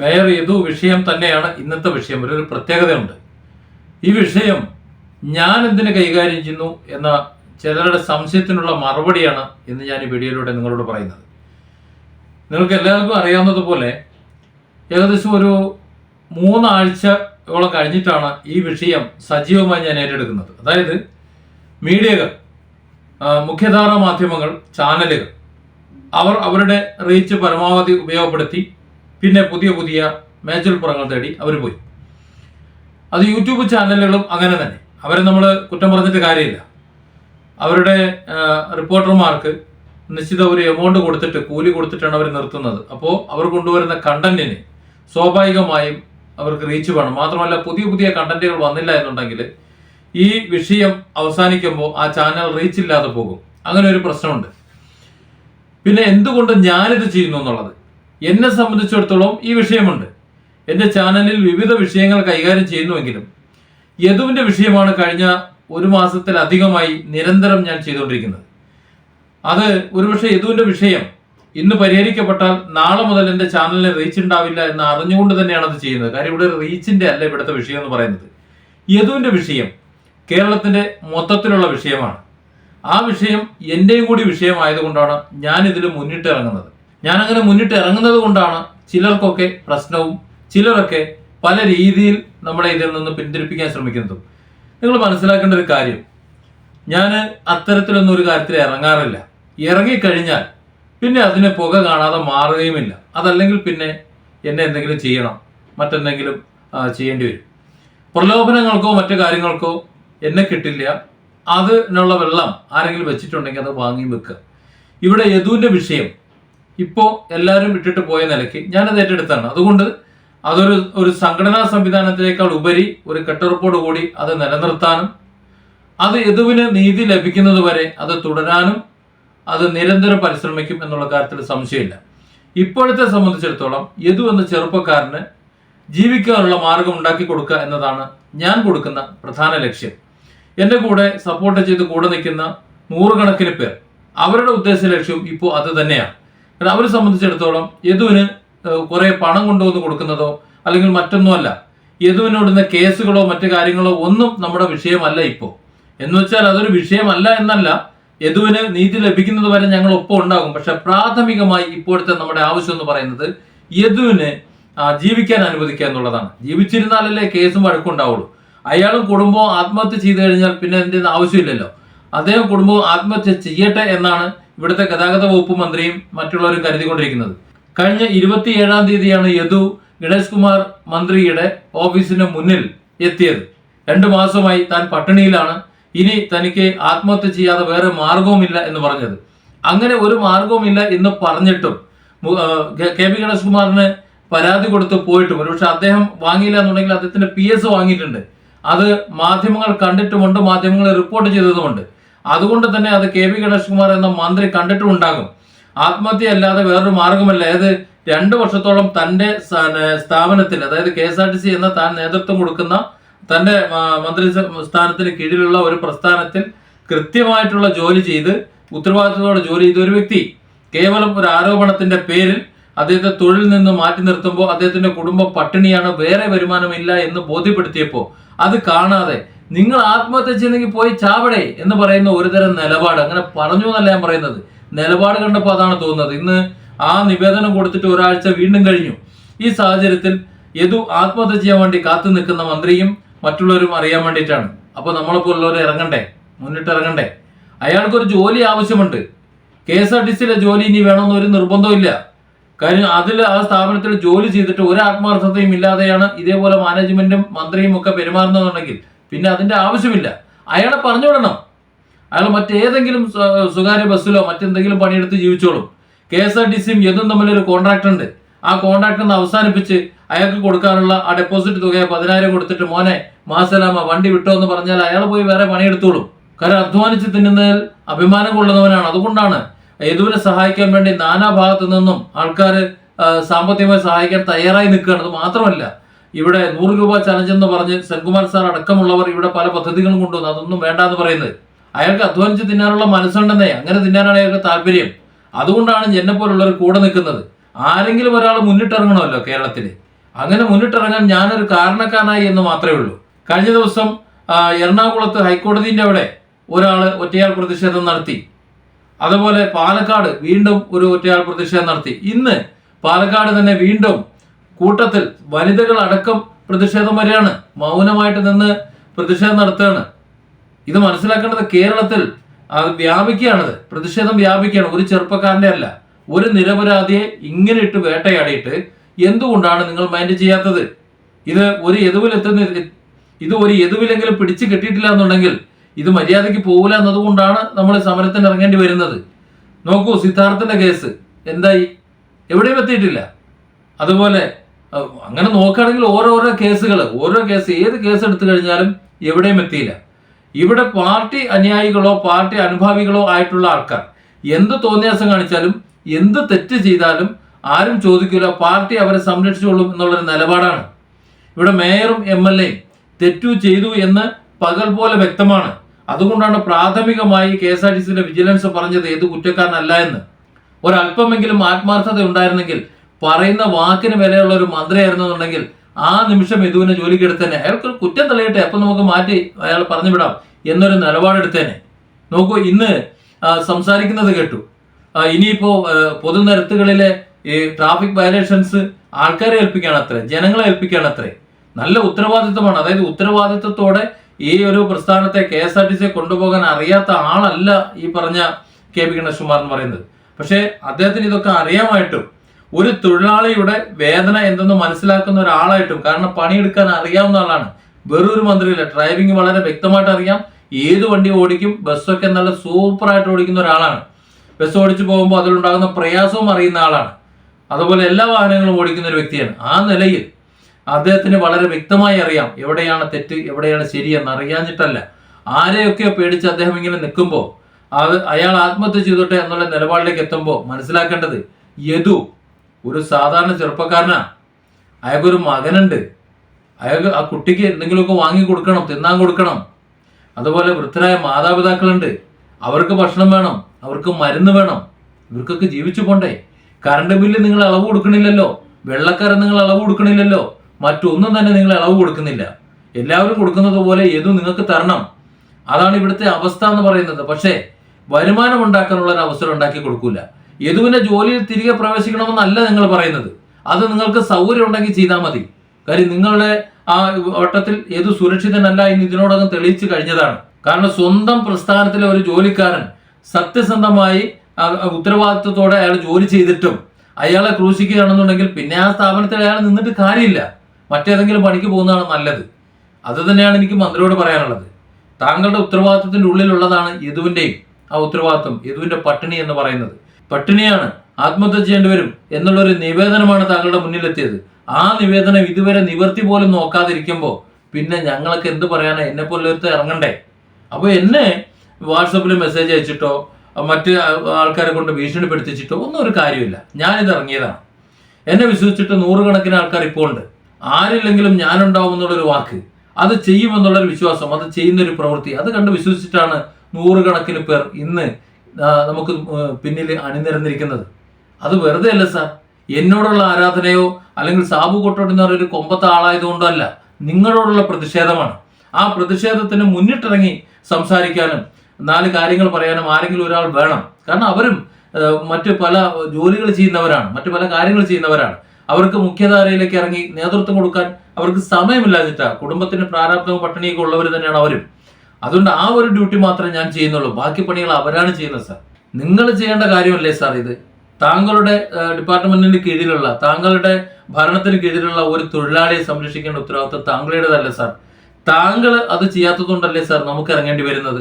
Mayor Yadu വിഷയം തന്നെയാണ് ഇന്നത്തെ വിഷയം. ഒരു പ്രത്യേകതയുണ്ട്. ഈ വിഷയം ഞാൻ എന്തിനു കൈകാര്യം ചെയ്യുന്നു എന്ന ചിലരുടെ സംശയത്തിനുള്ള മറുപടിയാണ് ഇന്ന് ഞാൻ ഈ വീഡിയോയിലൂടെ നിങ്ങളോട് പറയുന്നത്. നിങ്ങൾക്ക് എല്ലാവർക്കും അറിയാവുന്നതുപോലെ ഏകദേശം ഒരു മൂന്നാഴ്ചയോളം കഴിഞ്ഞിട്ടാണ് ഈ വിഷയം സജീവമായി ഞാൻ ഏറ്റെടുക്കുന്നത്. അതായത് മീഡിയകൾ മുഖ്യധാര മാധ്യമങ്ങൾ ചാനലുകൾ അവർ അവരുടെ റീച്ച് പരമാവധി ഉപയോഗപ്പെടുത്തി പിന്നെ പുതിയ പുതിയ മേച്ചൽപ്പുറങ്ങൾ തേടി അവർ പോയി. അത് യൂട്യൂബ് ചാനലുകളും അങ്ങനെ തന്നെ. അവരെ നമ്മൾ കുറ്റം പറഞ്ഞിട്ട് കാര്യമില്ല. അവരുടെ റിപ്പോർട്ടർമാർക്ക് നിശ്ചിത ഒരു എമൗണ്ട് കൊടുത്തിട്ട് കൂലി കൊടുത്തിട്ടാണ് അവർ നിർത്തുന്നത്. അപ്പോൾ അവർ കൊണ്ടുവരുന്ന കണ്ടന്റിന് സ്വാഭാവികമായും അവർക്ക് റീച്ച് വേണം. മാത്രമല്ല പുതിയ പുതിയ കണ്ടന്റുകൾ വന്നില്ല എന്നുണ്ടെങ്കിൽ ഈ വിഷയം അവസാനിക്കുമ്പോൾ ആ ചാനൽ റീച്ച് ഇല്ലാതെ പോകും. അങ്ങനെ ഒരു പ്രശ്നമുണ്ട്. പിന്നെ എന്തുകൊണ്ട് ഞാനിത് ചെയ്യുന്നു എന്നുള്ളത്? എന്നെ സംബന്ധിച്ചിടത്തോളം ഈ വിഷയമുണ്ട്. എന്റെ ചാനലിൽ വിവിധ വിഷയങ്ങൾ കൈകാര്യം ചെയ്യുന്നുവെങ്കിലും യദുവിന്റെ വിഷയമാണ് കഴിഞ്ഞ ഒരു മാസത്തിലധികമായി നിരന്തരം ഞാൻ ചെയ്തുകൊണ്ടിരിക്കുന്നത്. അത് ഒരുപക്ഷെ യദുവിന്റെ വിഷയം ഇന്ന് പരിഹരിക്കപ്പെട്ടാൽ നാളെ മുതൽ എന്റെ ചാനലിന് റീച്ച് ഉണ്ടാവില്ല എന്ന് അറിഞ്ഞുകൊണ്ട് തന്നെയാണ് അത് ചെയ്യുന്നത്. കാര്യം ഇവിടെ റീച്ചിന്റെ അല്ല ഇവിടുത്തെ വിഷയം എന്ന് പറയുന്നത്. യദുവിന്റെ വിഷയം കേരളത്തിന്റെ മൊത്തത്തിലുള്ള വിഷയമാണ്. ആ വിഷയം എന്റെയും കൂടി വിഷയമായതുകൊണ്ടാണ് ഞാൻ ഇതിൽ മുന്നിട്ട് അങ്ങനെ മുന്നിട്ട് ഇറങ്ങുന്നത് കൊണ്ടാണ് ചിലർക്കൊക്കെ പ്രശ്നവും ചിലരൊക്കെ പല രീതിയിൽ നമ്മളെ ഇതിൽ നിന്ന് പിന്തിരിപ്പിക്കാൻ ശ്രമിക്കുന്നതും. നിങ്ങൾ മനസ്സിലാക്കേണ്ട ഒരു കാര്യം. ഞാൻ അത്തരത്തിലൊന്നും ഒരു കാര്യത്തിൽ ഇറങ്ങാറില്ല. ഇറങ്ങിക്കഴിഞ്ഞാൽ പിന്നെ അതിനെ പുക കാണാതെ മാറുകയുമില്ല. അതല്ലെങ്കിൽ പിന്നെ എന്നെ എന്തെങ്കിലും ചെയ്യണം. മറ്റെന്തെങ്കിലും ചെയ്യേണ്ടി വരും. പ്രലോഭനങ്ങൾക്കോ മറ്റു കാര്യങ്ങൾക്കോ എന്നെ കിട്ടില്ല. അതിനുള്ള വെള്ളം ആരെങ്കിലും വെച്ചിട്ടുണ്ടെങ്കിൽ അത് വാങ്ങി വെക്കുക. ഇവിടെ യദുവിന്റെ വിഷയം ഇപ്പോൾ എല്ലാവരും വിട്ടിട്ട് പോയ നിലയ്ക്ക് ഞാനത് ഏറ്റെടുത്താണ്. അതുകൊണ്ട് അതൊരു ഒരു സംഘടനാ സംവിധാനത്തിനേക്കാൾ ഉപരി ഒരു കെട്ടുറപ്പോട് കൂടി അത് നിലനിർത്താനും അത് യദുവിന് നീതി ലഭിക്കുന്നത് വരെ അത് തുടരാനും അത് നിരന്തരം പരിശ്രമിക്കും എന്നുള്ള കാര്യത്തിൽ സംശയമില്ല. ഇപ്പോഴത്തെ സംബന്ധിച്ചിടത്തോളം യദു എന്ന ചെറുപ്പക്കാരന് ജീവിക്കാനുള്ള മാർഗം ഉണ്ടാക്കി കൊടുക്കുക എന്നതാണ് ഞാൻ കൊടുക്കുന്ന പ്രധാന ലക്ഷ്യം. എന്റെ കൂടെ സപ്പോർട്ട് ചെയ്ത് കൂടെ നിൽക്കുന്ന നൂറുകണക്കിന് പേർ അവരുടെ ഉദ്ദേശ ലക്ഷ്യം ഇപ്പോൾ അത് തന്നെയാണ്. കാരണം അവരെ സംബന്ധിച്ചിടത്തോളം യദുവിന് കുറെ പണം കൊണ്ടുവന്ന് കൊടുക്കുന്നതോ അല്ലെങ്കിൽ മറ്റൊന്നുമല്ല യദുവിനോടുന്ന കേസുകളോ മറ്റു കാര്യങ്ങളോ ഒന്നും നമ്മുടെ വിഷയമല്ല ഇപ്പോൾ എന്ന് വെച്ചാൽ അതൊരു വിഷയമല്ല എന്നല്ല. യദുവിന് നീതി ലഭിക്കുന്നത് വരെ ഞങ്ങൾ ഒപ്പം ഉണ്ടാകും. പക്ഷെ പ്രാഥമികമായി ഇപ്പോഴത്തെ നമ്മുടെ ആവശ്യം എന്ന് പറയുന്നത് യദുവിനെ ജീവിക്കാൻ അനുവദിക്കുക എന്നുള്ളതാണ്. ജീവിച്ചിരുന്നാലല്ലേ കേസും വഴക്കുണ്ടാവുള്ളൂ. അയാളും കുടുംബവും ആത്മഹത്യ ചെയ്തു കഴിഞ്ഞാൽ പിന്നെ അതിന്റെ ആവശ്യമില്ലല്ലോ. അദ്ദേഹം കുടുംബവും ആത്മഹത്യ ചെയ്യട്ടെ എന്നാണ് ഇവിടുത്തെ ഗതാഗത വകുപ്പ് മന്ത്രിയും മറ്റുള്ളവരും കരുതിക്കൊണ്ടിരിക്കുന്നത്. കഴിഞ്ഞ ഇരുപത്തിയേഴാം തീയതിയാണ് യദു ഗണേഷ് കുമാർ മന്ത്രിയുടെ ഓഫീസിന് മുന്നിൽ എത്തിയത്. രണ്ടു മാസമായി താൻ പട്ടിണിയിലാണ്. ഇനി തനിക്ക് ആത്മഹത്യ ചെയ്യാതെ വേറെ മാർഗവുമില്ല എന്ന് പറഞ്ഞത്. അങ്ങനെ ഒരു മാർഗവുമില്ല എന്ന് പറഞ്ഞിട്ടും കെ- പി ഗണേഷ് കുമാറിന് പരാതി കൊടുത്ത് പോയിട്ടും ഒരുപക്ഷെ അദ്ദേഹം വാങ്ങിയില്ല എന്നുണ്ടെങ്കിൽ അദ്ദേഹത്തിന്റെ പി എസ് വാങ്ങിയിട്ടുണ്ട്. അത് മാധ്യമങ്ങൾ കണ്ടിട്ടുമുണ്ട് മാധ്യമങ്ങൾ റിപ്പോർട്ട് ചെയ്തതുമുണ്ട്. അതുകൊണ്ട് തന്നെ അത് കെ പി ഗണേഷ് കുമാർ എന്ന മന്ത്രി കണ്ടിട്ടും ഉണ്ടാകും ആത്മഹത്യ അല്ലാതെ വേറൊരു മാർഗമല്ല. ഏത് രണ്ടു വർഷത്തോളം തന്റെ സ്ഥാപനത്തിൽ അതായത് K S R T C എന്ന താൻ നേതൃത്വം കൊടുക്കുന്ന തന്റെ മന്ത്രി സ്ഥാനത്തിന് കീഴിലുള്ള ഒരു പ്രസ്ഥാനത്തിൽ കൃത്യമായിട്ടുള്ള ജോലി ചെയ്ത് ഉത്തരവാദിത്തത്തോടെ ജോലി ചെയ്ത ഒരു വ്യക്തി. കേവലം ഒരു ആരോപണത്തിന്റെ പേരിൽ അദ്ദേഹത്തെ തൊഴിൽ നിന്ന് മാറ്റി നിർത്തുമ്പോൾ അദ്ദേഹത്തിന്റെ കുടുംബ പട്ടിണിയാണ് വേറെ വരുമാനമില്ല എന്ന് ബോധ്യപ്പെടുത്തിയപ്പോൾ അത് കാണാതെ നിങ്ങൾ ആത്മഹത്യ ചെയ്യുന്നെങ്കിൽ പോയി ചാവടേ എന്ന് പറയുന്ന ഒരുതരം നിലപാട്. അങ്ങനെ പറഞ്ഞു എന്നല്ല ഞാൻ പറയുന്നത്. നിലപാട് കണ്ടപ്പോൾ അതാണ് തോന്നുന്നത്. ഇന്ന് ആ നിവേദനം കൊടുത്തിട്ട് ഒരാഴ്ച വീണ്ടും കഴിഞ്ഞു. ഈ സാഹചര്യത്തിൽ യദു ആത്മഹത്യ ചെയ്യാൻ വേണ്ടി കാത്തു നിൽക്കുന്ന മന്ത്രിയും മറ്റുള്ളവരും അറിയാൻ വേണ്ടിയിട്ടാണ്. അപ്പോൾ നമ്മളെ ഇറങ്ങണ്ടേ? മുന്നിട്ട് ഇറങ്ങണ്ടേ? അയാൾക്കൊരു ജോലി ആവശ്യമുണ്ട്. കെ എസ് ആർ ടി സിയിലെ ജോലി ഇനി വേണമെന്ന് ഒരു നിർബന്ധമില്ല കാര്യം അതിൽ ആ സ്ഥാപനത്തിൽ ജോലി ചെയ്തിട്ട് ഒരു ആത്മാർത്ഥതയും ഇല്ലാതെയാണ് ഇതേപോലെ മാനേജ്മെന്റും മന്ത്രിയും ഒക്കെ പെരുമാറുന്നതെന്നുണ്ടെങ്കിൽ പിന്നെ അതിന്റെ ആവശ്യമില്ല. അയാളെ പറഞ്ഞു വിടണം അയാൾ മറ്റേതെങ്കിലും സ്വ- സ്വകാര്യ ബസ്സിലോ മറ്റെന്തെങ്കിലും പണിയെടുത്ത് ജീവിച്ചോളും. കെ എസ് ആർ ടി സിയും യദും തമ്മിലൊരു കോൺട്രാക്ട് ഉണ്ട്. ആ കോൺട്രാക്ട് ഒന്ന് അവസാനിപ്പിച്ച് അയാൾക്ക് കൊടുക്കാനുള്ള ആ ഡെപ്പോസിറ്റ് തുക പതിനായിരം കൊടുത്തിട്ട് മോനെ മാസലാമ വണ്ടി വിട്ടോ എന്ന് പറഞ്ഞാൽ അയാൾ പോയി വേറെ പണിയെടുത്തോളും. കാരണം അധ്വാനിച്ച് തിന്നുന്നതിൽ അഭിമാനം കൊള്ളുന്നവനാണ്. അതുകൊണ്ടാണ് യദുവിനെ സഹായിക്കാൻ വേണ്ടി നാനാ ഭാഗത്തു നിന്നും ആൾക്കാർ സാമ്പത്തികമായി സഹായിക്കാൻ തയ്യാറായി നിൽക്കുകയാണ്. അത് മാത്രമല്ല ഇവിടെ നൂറ് രൂപ ചലഞ്ച് എന്ന് പറഞ്ഞ് സെൻകുമാർ സാർ അടക്കമുള്ളവർ ഇവിടെ പല പദ്ധതികളും കൊണ്ടുവന്നു. അതൊന്നും വേണ്ട എന്ന് പറയുന്നത്. അയാൾക്ക് അധ്വാനിച്ച് തിന്നാനുള്ള മനസ്സുണ്ടെന്നേ. അങ്ങനെ തിന്നാനാണ് അയാൾക്ക് താല്പര്യം. അതുകൊണ്ടാണ് എന്നെ പോലുള്ളവർ കൂടെ നിൽക്കുന്നത്. ആരെങ്കിലും ഒരാൾ മുന്നിട്ടിറങ്ങണമല്ലോ കേരളത്തിൽ അങ്ങനെ മുന്നിട്ടിറങ്ങാൻ ഞാനൊരു കാരണക്കാരനായി എന്ന് മാത്രമേ ഉള്ളൂ. കഴിഞ്ഞ ദിവസം എറണാകുളത്ത് ഹൈക്കോടതിന്റെ അവിടെ ഒരാൾ ഒറ്റയാൾ പ്രതിഷേധം നടത്തി. അതുപോലെ പാലക്കാട് വീണ്ടും ഒരു ഒറ്റയാൾ പ്രതിഷേധം നടത്തി. ഇന്ന് പാലക്കാട് തന്നെ വീണ്ടും കൂട്ടത്തിൽ വനിതകൾ അടക്കം പ്രതിഷേധം വരെയാണ് മൗനമായിട്ട് നിന്ന് പ്രതിഷേധം നടത്തുകയാണ്. ഇത് മനസ്സിലാക്കേണ്ടത് കേരളത്തിൽ അത് വ്യാപിക്കുകയാണത്. പ്രതിഷേധം വ്യാപിക്കുകയാണ്. ഒരു ചെറുപ്പക്കാരന്റെ അല്ല. ഒരു നിരപരാധിയെ ഇങ്ങനെ ഇട്ട് വേട്ടയാടിയിട്ട് എന്തുകൊണ്ടാണ് നിങ്ങൾ മൈൻഡ് ചെയ്യാത്തത്? ഇത് ഒരു എതുവിലെത്തുന്ന ഇത് ഒരു എതുവിലെങ്കിലും പിടിച്ചു കെട്ടിയിട്ടില്ല എന്നുണ്ടെങ്കിൽ ഇത് മര്യാദയ്ക്ക് പോകില്ല എന്നതുകൊണ്ടാണ് നമ്മൾ സമരത്തിന് ഇറങ്ങേണ്ടി വരുന്നത്. നോക്കൂ സിദ്ധാർത്ഥന്റെ കേസ് എന്തായി? എവിടെയും എത്തിയിട്ടില്ല. അതുപോലെ അങ്ങനെ നോക്കുകയാണെങ്കിൽ ഓരോരോ കേസുകൾ ഓരോ കേസ് ഏത് കേസ് എടുത്തു കഴിഞ്ഞാലും എവിടെയും എത്തിയില്ല. ഇവിടെ പാർട്ടി അനുയായികളോ പാർട്ടി അനുഭാവികളോ ആയിട്ടുള്ള ആൾക്കാർ എന്ത് തോന്നിയാസം കാണിച്ചാലും എന്ത് തെറ്റ് ചെയ്താലും ആരും ചോദിക്കില്ല പാർട്ടി അവരെ സംരക്ഷിച്ചോളും എന്നുള്ളൊരു നിലപാടാണ്. ഇവിടെ മേയറും എം എൽ എയും തെറ്റു ചെയ്തു എന്ന് പകൽ പോലെ വ്യക്തമാണ്. അതുകൊണ്ടാണ് പ്രാഥമികമായി കെ എസ് ആർ ടി സിയുടെ വിജിലൻസ് പറഞ്ഞത് ഏത് കുറ്റക്കാരനല്ല എന്ന്. ഒരല്പമെങ്കിലും ആത്മാർത്ഥത ഉണ്ടായിരുന്നെങ്കിൽ പറയുന്ന വാക്കിന് വിലയുള്ള ഒരു മന്ത്രിയായിരുന്നുണ്ടെങ്കിൽ ആ നിമിഷം യദുവിനെ ജോലിക്ക് എടുത്തേനെ അയാൾക്ക് ഒരു കുറ്റം തെളിയട്ടെ അപ്പൊ നമുക്ക് മാറ്റി അയാൾ പറഞ്ഞു വിടാം എന്നൊരു നിലപാടെടുത്തേനെ നോക്കൂ ഇന്ന് സംസാരിക്കുന്നത് കേട്ടു. ഇനിയിപ്പോൾ പൊതുനിരത്തുകളിലെ ഈ ട്രാഫിക് വയലേഷൻസ് ആൾക്കാരെ ഏൽപ്പിക്കുകയാണ് അത്രേ ജനങ്ങളെ ഏൽപ്പിക്കുകയാണ് അത്രേ. നല്ല ഉത്തരവാദിത്വമാണ്. അതായത് ഉത്തരവാദിത്വത്തോടെ ഈ ഒരു പ്രസ്ഥാനത്തെ കെ എസ് ആർ ടി സിയെ കൊണ്ടുപോകാൻ അറിയാത്ത ആളല്ല ഈ പറഞ്ഞ കെ പി ഗണേഷ്കുമാർ എന്ന് പറയുന്നത്. പക്ഷേ അദ്ദേഹത്തിന് ഇതൊക്കെ അറിയാമായിട്ടും ഒരു തൊഴിലാളിയുടെ വേദന എന്തെന്ന് മനസ്സിലാക്കുന്ന ഒരാളായിട്ടും കാരണം പണിയെടുക്കാൻ അറിയാവുന്ന ആളാണ്. വെറൊരു മന്ത്രിയില്ല. ഡ്രൈവിംഗ് വളരെ വ്യക്തമായിട്ട് അറിയാം. ഏത് വണ്ടി ഓടിക്കും ബസ്സൊക്കെ നല്ല സൂപ്പറായിട്ട് ഓടിക്കുന്ന ഒരാളാണ്. ബസ് ഓടിച്ചു പോകുമ്പോൾ അതിലുണ്ടാകുന്ന പ്രയാസവും അറിയുന്ന ആളാണ്. അതുപോലെ എല്ലാ വാഹനങ്ങളും ഓടിക്കുന്ന ഒരു വ്യക്തിയാണ്. ആ നിലയിൽ അദ്ദേഹത്തിന് വളരെ വ്യക്തമായി അറിയാം. എവിടെയാണ് തെറ്റ് എവിടെയാണ് ശരിയെന്ന് അറിയാഞ്ഞിട്ടല്ല. ആരെയൊക്കെ പേടിച്ച് അദ്ദേഹം ഇങ്ങനെ നിൽക്കുമ്പോൾ അത് അയാൾ ആത്മഹത്യ ചെയ്തോട്ടെ എന്നുള്ള നിലപാടിലേക്ക് എത്തുമ്പോൾ മനസ്സിലാക്കേണ്ടത് യദു ഒരു സാധാരണ ചെറുപ്പക്കാരനാ. അയാൾക്കൊരു മകനുണ്ട്. അയാൾക്ക് ആ കുട്ടിക്ക് എന്തെങ്കിലുമൊക്കെ വാങ്ങി കൊടുക്കണം തിന്നാൻ കൊടുക്കണം. അതുപോലെ വൃദ്ധരായ മാതാപിതാക്കളുണ്ട്. അവർക്ക് ഭക്ഷണം വേണം അവർക്ക് മരുന്ന് വേണം. ഇവർക്കൊക്കെ ജീവിച്ചു പോണ്ടേ. കറണ്ട് ബില്ല് നിങ്ങൾ അളവ് കൊടുക്കണില്ലല്ലോ. വെള്ളക്കാരൻ നിങ്ങൾ അളവ് കൊടുക്കണില്ലല്ലോ. മറ്റൊന്നും തന്നെ നിങ്ങൾ അളവ് കൊടുക്കുന്നില്ല. എല്ലാവരും കൊടുക്കുന്നത് പോലെ ഏതു നിങ്ങൾക്ക് തരണം. അതാണ് ഇവിടുത്തെ അവസ്ഥ എന്ന് പറയുന്നത്. പക്ഷേ വരുമാനം ഉണ്ടാക്കാനുള്ള ഒരു അവസരം ഉണ്ടാക്കി കൊടുക്കൂല. യദുവിന്റെ ജോലിയിൽ തിരികെ പ്രവേശിക്കണമെന്നല്ല നിങ്ങൾ പറയുന്നത്. അത് നിങ്ങൾക്ക് സൗകര്യം ഉണ്ടെങ്കിൽ ചെയ്താൽ മതി. കാര്യം നിങ്ങളുടെ ആ വട്ടത്തിൽ യദു സുരക്ഷിതനല്ല എന്ന് ഇതിനോടകം തെളിയിച്ചു കഴിഞ്ഞതാണ്. കാരണം സ്വന്തം പ്രസ്ഥാനത്തിലെ ഒരു ജോലിക്കാരൻ സത്യസന്ധമായി ഉത്തരവാദിത്വത്തോടെ അയാൾ ജോലി ചെയ്തിട്ടും അയാളെ ക്രൂശിക്കുകയാണെന്നുണ്ടെങ്കിൽ പിന്നെ ആ സ്ഥാപനത്തിൽ അയാൾ നിന്നിട്ട് കാര്യമില്ല. മറ്റേതെങ്കിലും പണിക്ക് പോകുന്നതാണ് നല്ലത്. അത് തന്നെയാണ് എനിക്ക് മന്ത്രിയോട് പറയാനുള്ളത്. താങ്കളുടെ ഉത്തരവാദിത്വത്തിന്റെ ഉള്ളിലുള്ളതാണ് യദുവിന്റെയും ആ ഉത്തരവാദിത്വം യദുവിന്റെ പട്ടിണി എന്ന് പറയുന്നത്. പട്ടിണിയാണ്. ആത്മഹത്യ ചെയ്യേണ്ടി വരും എന്നുള്ളൊരു നിവേദനമാണ് താങ്കളുടെ മുന്നിലെത്തിയത്. ആ നിവേദനം ഇതുവരെ നിവർത്തി പോലും നോക്കാതിരിക്കുമ്പോൾ പിന്നെ ഞങ്ങൾക്ക് എന്ത് പറയാനാ? എന്നെ പോലെ ഒരുത്ത ഇറങ്ങണ്ടേ? അപ്പോൾ എന്നെ വാട്സപ്പിൽ മെസ്സേജ് അയച്ചിട്ടോ മറ്റ് ആൾക്കാരെ കൊണ്ട് ഭീഷണിപ്പെടുത്തിച്ചിട്ടോ ഒന്നും ഒരു കാര്യമില്ല. ഞാനിത് ഇറങ്ങിയതാണ്. എന്നെ വിശ്വസിച്ചിട്ട് നൂറുകണക്കിന് ആൾക്കാർ ഇപ്പോൾ ഉണ്ട്. ആരില്ലെങ്കിലും ഞാനുണ്ടാവും എന്നുള്ളൊരു വാക്ക്. അത് ചെയ്യുമെന്നുള്ളൊരു വിശ്വാസം അത് ചെയ്യുന്നൊരു പ്രവൃത്തി. അത് കണ്ട് വിശ്വസിച്ചിട്ടാണ് നൂറുകണക്കിന് പേർ ഇന്ന് നമുക്ക് പിന്നിൽ അണിനിരന്നിരിക്കുന്നത്. അത് വെറുതെ അല്ല സാർ. എന്നോടുള്ള ആരാധനയോ അല്ലെങ്കിൽ സാബു കൊട്ടോട് എന്ന് പറയുന്ന ഒരു കൊമ്പത്തെ ആളായതുകൊണ്ടോ നിങ്ങളോടുള്ള പ്രതിഷേധമാണ്. ആ പ്രതിഷേധത്തിന് മുന്നിട്ടിറങ്ങി സംസാരിക്കാനും നാല് കാര്യങ്ങൾ പറയാനും ആരെങ്കിലും ഒരാൾ വേണം. കാരണം അവരും മറ്റ് പല ജോലികൾ ചെയ്യുന്നവരാണ് മറ്റു പല കാര്യങ്ങൾ ചെയ്യുന്നവരാണ്. അവർക്ക് മുഖ്യധാരയിലേക്ക് ഇറങ്ങി നേതൃത്വം കൊടുക്കാൻ അവർക്ക് സമയമില്ലാഞ്ഞിട്ടാ. കുടുംബത്തിന് പ്രാരാബ്ദവും പട്ടിണിയൊക്കെ ഉള്ളവർ തന്നെയാണ് അവരും. അതുകൊണ്ട് ആ ഒരു ഡ്യൂട്ടി മാത്രമേ ഞാൻ ചെയ്യുന്നുള്ളൂ. ബാക്കി പണികൾ അവരാണ് ചെയ്യുന്നത് സാർ നിങ്ങൾ ചെയ്യേണ്ട കാര്യമല്ലേ സാർ ഇത്? താങ്കളുടെ ഡിപ്പാർട്ട്മെന്റിന് കീഴിലുള്ള താങ്കളുടെ ഭരണത്തിന് കീഴിലുള്ള ഒരു തൊഴിലാളിയെ സംരക്ഷിക്കേണ്ട ഉത്തരവാദിത്വം താങ്കളുടേതല്ല സാർ താങ്കൾ അത് ചെയ്യാത്തതുകൊണ്ടല്ലേ സാർ നമുക്ക് ഇറങ്ങേണ്ടി വരുന്നത്?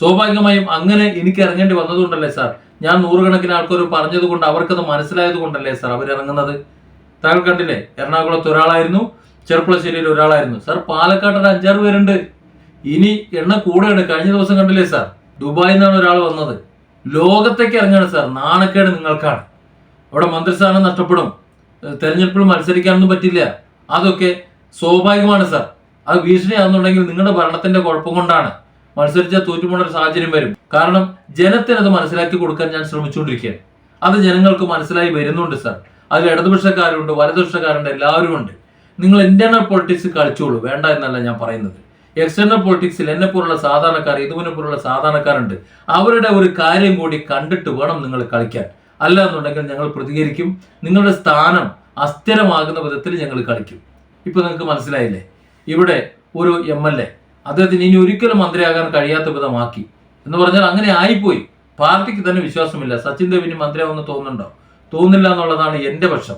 സ്വാഭാവികമായും അങ്ങനെ എനിക്ക് ഇറങ്ങേണ്ടി വന്നതുകൊണ്ടല്ലേ സാർ ഞാൻ നൂറുകണക്കിന് ആൾക്കാർ പറഞ്ഞത് കൊണ്ട് അവർക്കത് മനസ്സിലായത് കൊണ്ടല്ലേ സാർ അവരിറങ്ങുന്നത്? താങ്കൾ കണ്ടില്ലേ എറണാകുളത്ത് ഒരാളായിരുന്നു ചെറുപ്പുളശ്ശേരിയിൽ ഒരാളായിരുന്നു. സാർ പാലക്കാട്ടൊരു അഞ്ചാറ് പേരുണ്ട്. ഇനി എണ്ണ കൂടെയാണ്. കഴിഞ്ഞ ദിവസം കണ്ടില്ലേ സാർ? ദുബായിൽ നിന്നാണ് ഒരാൾ വന്നത്. ലോകത്തേക്ക് ഇറങ്ങാണ് സാർ. നാണക്കേട് നിങ്ങൾക്കാണ്. അവിടെ മന്ത്രിസ്ഥാനം നഷ്ടപ്പെടും. തെരഞ്ഞെടുപ്പിൽ മത്സരിക്കാനൊന്നും പറ്റില്ല. അതൊക്കെ സ്വാഭാവികമാണ് സാർ. അത് ഭീഷണിയാണെന്നുണ്ടെങ്കിൽ നിങ്ങളുടെ ഭരണത്തിന്റെ കുഴപ്പം കൊണ്ടാണ് മത്സരിച്ചാൽ തോറ്റുപോണ ഒരു സാഹചര്യം വരും. കാരണം ജനത്തിന് അത് മനസ്സിലാക്കി കൊടുക്കാൻ ഞാൻ ശ്രമിച്ചുകൊണ്ടിരിക്കുകയാണ്. അത് ജനങ്ങൾക്ക് മനസ്സിലായി വരുന്നുണ്ട് സാർ. അതിൽ ഇടതുപക്ഷക്കാരുണ്ട് വലതുപക്ഷക്കാരുണ്ട് എല്ലാവരും ഉണ്ട് നിങ്ങൾ ഇന്റർണൽ പൊളിറ്റിക്സ് കളിച്ചോളൂ. വേണ്ട എന്നല്ല ഞാൻ പറയുന്നത്. എക്സ്റ്റേണൽ പൊളിറ്റിക്സിൽ എന്നെ പോലുള്ള സാധാരണക്കാർ ഇതുവിനെ പോലുള്ള സാധാരണക്കാരുണ്ട്. അവരുടെ ഒരു കാര്യം കൂടി കണ്ടിട്ട് വേണം നിങ്ങൾ കളിക്കാൻ. അല്ല എന്നുണ്ടെങ്കിൽ ഞങ്ങൾ പ്രതികരിക്കും. നിങ്ങളുടെ സ്ഥാനം അസ്ഥിരമാകുന്ന വിധത്തിൽ ഞങ്ങൾ കളിക്കും. ഇപ്പൊ നിങ്ങൾക്ക് മനസ്സിലായില്ലേ? ഇവിടെ ഒരു എം എൽ എ അദ്ദേഹത്തിന് ഇനി ഒരിക്കലും മന്ത്രിയാകാൻ കഴിയാത്ത വിധമാക്കി. എന്ന് പറഞ്ഞാൽ അങ്ങനെ ആയിപ്പോയി. പാർട്ടിക്ക് തന്നെ വിശ്വാസമില്ല. സച്ചിൻ ദേവ് ഇനി മന്ത്രിയാവുമെന്ന് തോന്നുന്നുണ്ടോ? തോന്നില്ല എന്നുള്ളതാണ് എന്റെ പക്ഷം.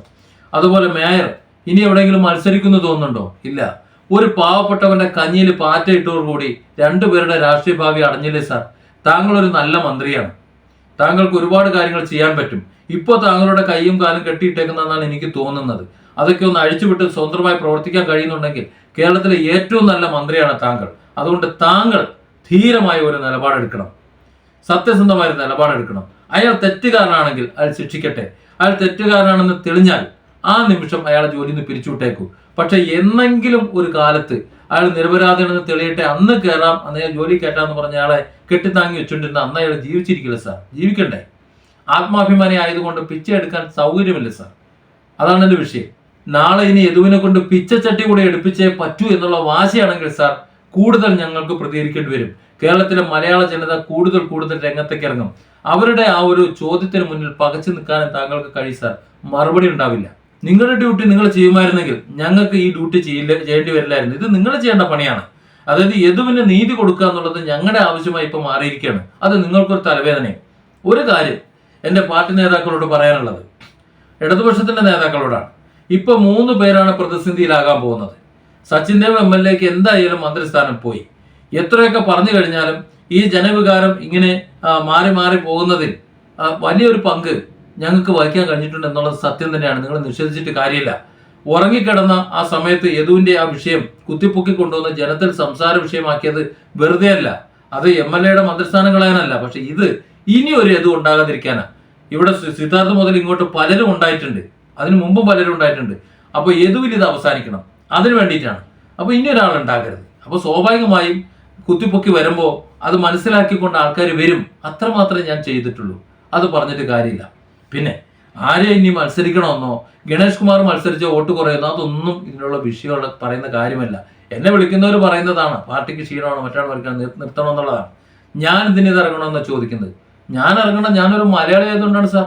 അതുപോലെ മേയർ ഇനി എവിടെയെങ്കിലും മത്സരിക്കുന്നു തോന്നുന്നുണ്ടോ? ഇല്ല. ഒരു പാവപ്പെട്ടവന്റെ കഞ്ഞിയിൽ പാറ്റ കൂടി രണ്ടുപേരുടെ രാഷ്ട്രീയ ഭാവി അടഞ്ഞില്ലേ സാർ? താങ്കൾ ഒരു നല്ല മന്ത്രിയാണ്. താങ്കൾക്ക് ഒരുപാട് കാര്യങ്ങൾ ചെയ്യാൻ പറ്റും. ഇപ്പോൾ താങ്കളുടെ കൈയും കാലും കെട്ടിയിട്ടേക്കുന്നതെന്നാണ് എനിക്ക് തോന്നുന്നത്. അതൊക്കെ ഒന്ന് അഴിച്ചുവിട്ട് സ്വതന്ത്രമായി പ്രവർത്തിക്കാൻ കഴിയുന്നുണ്ടെങ്കിൽ കേരളത്തിലെ ഏറ്റവും നല്ല മന്ത്രിയാണ് താങ്കൾ. അതുകൊണ്ട് താങ്കൾ ധീരമായ ഒരു നിലപാടെടുക്കണം. സത്യസന്ധമായ ഒരു നിലപാടെടുക്കണം. അയാൾ തെറ്റുകാരനാണെങ്കിൽ അയാൾ ശിക്ഷിക്കട്ടെ. അയാൾ തെറ്റുകാരനാണെന്ന് തെളിഞ്ഞാൽ ആ നിമിഷം അയാളെ ജോലിയിൽ നിന്ന് പിരിച്ചുവിട്ടേക്കൂ. പക്ഷെ എന്നെങ്കിലും ഒരു കാലത്ത് അയാൾ നിരപരാധനെന്ന് തെളിയട്ടെ അന്ന് കയറാം അന്ന് ജോലി കയറ്റാന്ന് പറഞ്ഞ അയാളെ കെട്ടിത്താങ്ങി വെച്ചുകൊണ്ടിരുന്ന അന്ന് അയാൾ ജീവിച്ചിരിക്കില്ല സാർ. ജീവിക്കണ്ടേ? ആത്മാഭിമാനി ആയതുകൊണ്ട് പിച്ച എടുക്കാൻ സൗകര്യമില്ല സാർ. അതാണ് എന്റെ വിഷയം. നാളെ ഇനി യദുവിനെ കൊണ്ട് പിച്ചച്ചട്ടി കൂടെ എടുപ്പിച്ചേ പറ്റൂ എന്നുള്ള വാശിയാണെങ്കിൽ സാർ കൂടുതൽ ഞങ്ങൾക്ക് പ്രതികരിക്കേണ്ടി വരും. കേരളത്തിലെ മലയാള ജനത കൂടുതൽ കൂടുതൽ രംഗത്തേക്ക് ഇറങ്ങും. അവരുടെ ആ ഒരു ചോദ്യത്തിന് മുന്നിൽ പകച്ചു നിൽക്കാനും താങ്കൾക്ക് കഴിയും സാർ. മറുപടി ഉണ്ടാവില്ല. നിങ്ങളുടെ ഡ്യൂട്ടി നിങ്ങൾ ചെയ്യുമായിരുന്നെങ്കിൽ ഞങ്ങൾക്ക് ഈ ഡ്യൂട്ടി ചെയ്യില്ല ചെയ്യേണ്ടി വരില്ലായിരുന്നു. ഇത് നിങ്ങൾ ചെയ്യേണ്ട പണിയാണ്. അതായത് യദുവിന് നീതി കൊടുക്കുക എന്നുള്ളത് ഞങ്ങളുടെ ആവശ്യമായി ഇപ്പൊ മാറിയിരിക്കുകയാണ്. അത് നിങ്ങൾക്കൊരു തലവേദനയും. ഒരു കാര്യം എന്റെ പാർട്ടി നേതാക്കളോട് പറയാനുള്ളത്. ഇടതുപക്ഷത്തിന്റെ നേതാക്കളോടാണ്. ഇപ്പൊ മൂന്ന് പേരാണ് പ്രതിസന്ധിയിലാകാൻ പോകുന്നത്. സച്ചിൻ ദേവ് എം എൽ എക്ക് എന്തായാലും മന്ത്രിസ്ഥാനം പോയി. എത്രയൊക്കെ പറഞ്ഞു കഴിഞ്ഞാലും ഈ ജനവികാരം ഇങ്ങനെ മാറി മാറി പോകുന്നതിൽ വലിയൊരു പങ്ക് ഞങ്ങൾക്ക് വഹിക്കാൻ കഴിഞ്ഞിട്ടുണ്ട് എന്നുള്ളത് സത്യം തന്നെയാണ്. നിങ്ങൾ നിഷേധിച്ചിട്ട് കാര്യമില്ല. ഉറങ്ങിക്കിടന്ന ആ സമയത്ത് യദുവിന്റെ ആ വിഷയം കുത്തിപ്പൊക്കി കൊണ്ടുവന്ന് ജനത്തിൽ സംസാര വിഷയമാക്കിയത് വെറുതെ അല്ല. അത് എം എൽ എയുടെ മന്ത്രിസ്ഥാനം കളയാനല്ല പക്ഷെ ഇത് ഇനി ഒരു യദു ഉണ്ടാകാതിരിക്കാനാ ഇവിടെ സിദ്ധാർത്ഥ മുതൽ ഇങ്ങോട്ട് പലരും ഉണ്ടായിട്ടുണ്ട്. അതിനു മുമ്പ് പലരും ഉണ്ടായിട്ടുണ്ട്. അപ്പോൾ യദുവിൽ ഇത് അവസാനിക്കണം. അതിന് വേണ്ടിയിട്ടാണ്. അപ്പോൾ ഇനി ഒരാൾ ഉണ്ടാകരുത്. അപ്പൊ സ്വാഭാവികമായും കുത്തിപ്പൊക്കി വരുമ്പോൾ അത് മനസ്സിലാക്കിക്കൊണ്ട് ആൾക്കാർ വരും. അത്രമാത്രമേ ഞാൻ ചെയ്തിട്ടുള്ളൂ. അത് പറഞ്ഞിട്ട് കാര്യമില്ല. പിന്നെ ആരെ ഇനി മത്സരിക്കണമെന്നോ? ഗണേഷ് കുമാർ മത്സരിച്ച വോട്ട് കുറയുന്നോ? അതൊന്നും ഇതിനുള്ള വിഷയമുള്ള പറയുന്ന കാര്യമല്ല. എന്നെ വിളിക്കുന്നവർ പറയുന്നതാണ്. പാർട്ടിക്ക് ക്ഷീണമാണ്? മറ്റാൾ മരിക്കണം നിർ- നിർത്തണം എന്നുള്ളതാണ് ഞാൻ ഇതിന് ഇത് ഇറങ്ങണമെന്ന് ചോദിക്കുന്നത്? ഞാൻ ഇറങ്ങണം. ഞാനൊരു മലയാളി ആയതുകൊണ്ടാണ് സാർ.